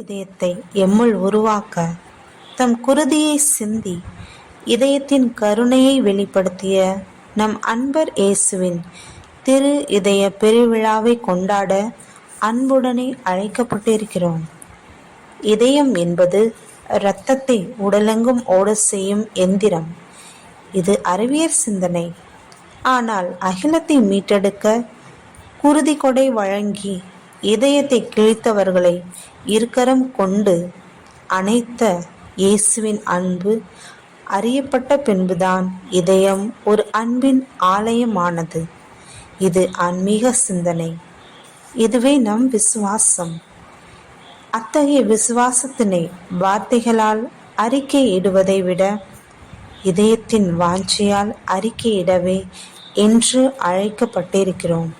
இதயத்தை எம்முள் உருவாக்க தம் குருதியை சிந்தி இதயத்தின் கருணையை வெளிப்படுத்திய நம் அன்பர் இயேசுவின் திரு இதய பெருவிழாவை கொண்டாட அன்புடனே அழைக்கப்பட்டிருக்கிறோம். இதயம் என்பது இரத்தத்தை உடலெங்கும் ஓட செய்யும் எந்திரம். இது அறிவியல் சிந்தனை. ஆனால் அகிலத்தை மீட்டெடுக்க குருதி கொடை வழங்கி இதயத்தை கிழித்தவர்களை இருக்கரம் கொண்டு அனைத்த இயேசுவின் அன்பு அறியப்பட்ட பின்புதான் இதயம் ஒரு அன்பின் ஆலயமானது. இது ஆன்மீக சிந்தனை. இதுவே நம் விசுவாசம். அத்தகைய விசுவாசத்தினை வார்த்தைகளால் அறிக்கையிடுவதை விட இதயத்தின் வாஞ்சியால் அறிக்கையிடவே என்று அழைக்கப்பட்டிருக்கிறோம்.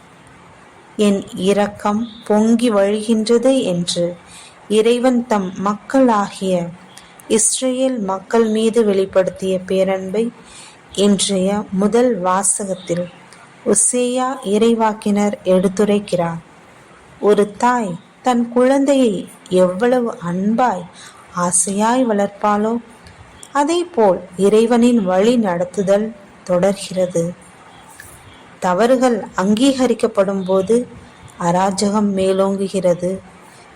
என் இரக்கம் பொங்கி வழிகின்றது என்று இறைவன் தம் மக்களாகிய இஸ்ரேல் மக்கள் மீது வெளிப்படுத்திய பேரன்பை இன்றைய முதல் வாசகத்தில் உசேயா இறைவாக்கினர் எடுத்துரைக்கிறார். ஒரு தாய் தன் குழந்தையை எவ்வளவு அன்பாய் ஆசையாய் வளர்ப்பாளோ அதேபோல் இறைவனின் வழி நடத்துதல் தொடர்கிறது. தவறுகள் அங்கீகரிக்கப்படும் போது அராஜகம் மேலோங்குகிறது.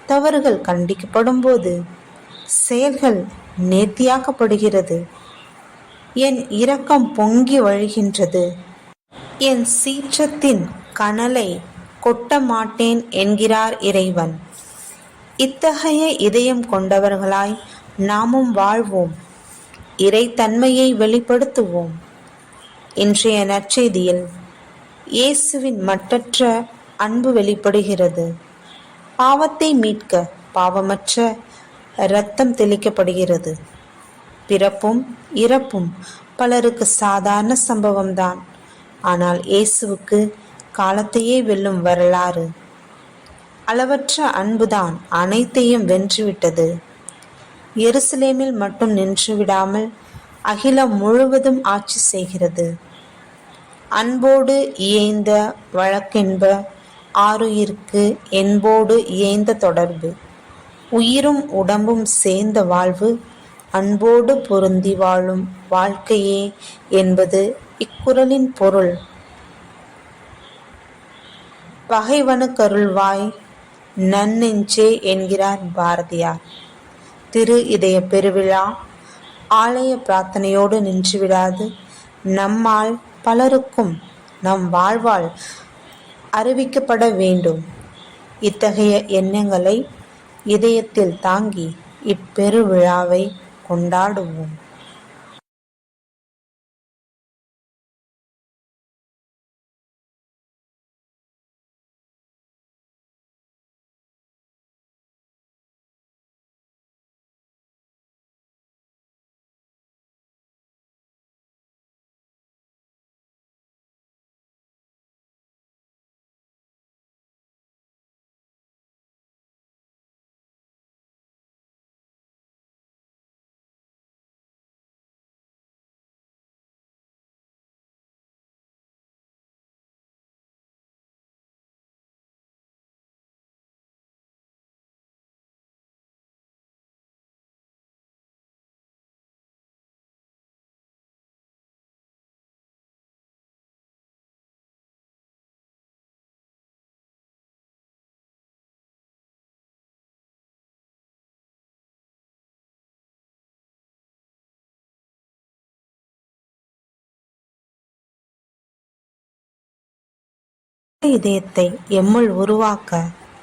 தவறுகள் கண்டிக்கப்படும் போது செயல்கள் நேர்த்தியாக்கப்படுகிறது. என் இரக்கம் பொங்கி வழிகின்றது. என் சீற்றத்தின் கனலை கொட்ட மாட்டேன் என்கிறார் இறைவன். இத்தகைய இதயம் கொண்டவர்களாய் நாமும் வாழ்வோம். இறைத்தன்மையை வெளிப்படுத்துவோம். இன்றைய நற்செய்தியில் இயேசுவின் மட்டற்ற அன்பு வெளிப்படுகிறது. பாவத்தை மீட்க பாவமற்ற இரத்தம் தெளிக்கப்படுகிறது. பிறப்பும் இறப்பும் பலருக்கு சாதாரண சம்பவம்தான். ஆனால் இயேசுவுக்கு காலத்தையே வெல்லும் வரலாறு. அளவற்ற அன்புதான் அனைத்தையும் வென்றுவிட்டது. எருசலேமில் மட்டும் நின்று விடாமல் அகிலம் முழுவதும் ஆட்சி செய்கிறது. அன்போடு இயைந்த வழக்கென்ப ஆருயிர்க்கு என்போடு இயைந்த தொடர்பு. உயிரும் உடம்பும் சேர்ந்த வாழ்வு அன்போடு பொருந்தி வாழும் வாழ்க்கையே என்பது இக்குறளின் பொருள். பகைவனுக்கருள்வாய் நன்னெஞ்சே என்கிறார் பாரதியார். திரு இதய பெருவிழா ஆலய பிரார்த்தனையோடு நின்றுவிடாது நம்மால் பலருக்கும் நம் வாழ்வால் அறிவிக்கப்பட வேண்டும். இத்தகைய எண்ணங்களை இதயத்தில் தாங்கி இப்பெருவிழாவை கொண்டாடுவோம். இதயத்தை எம்முள் உருவாக்க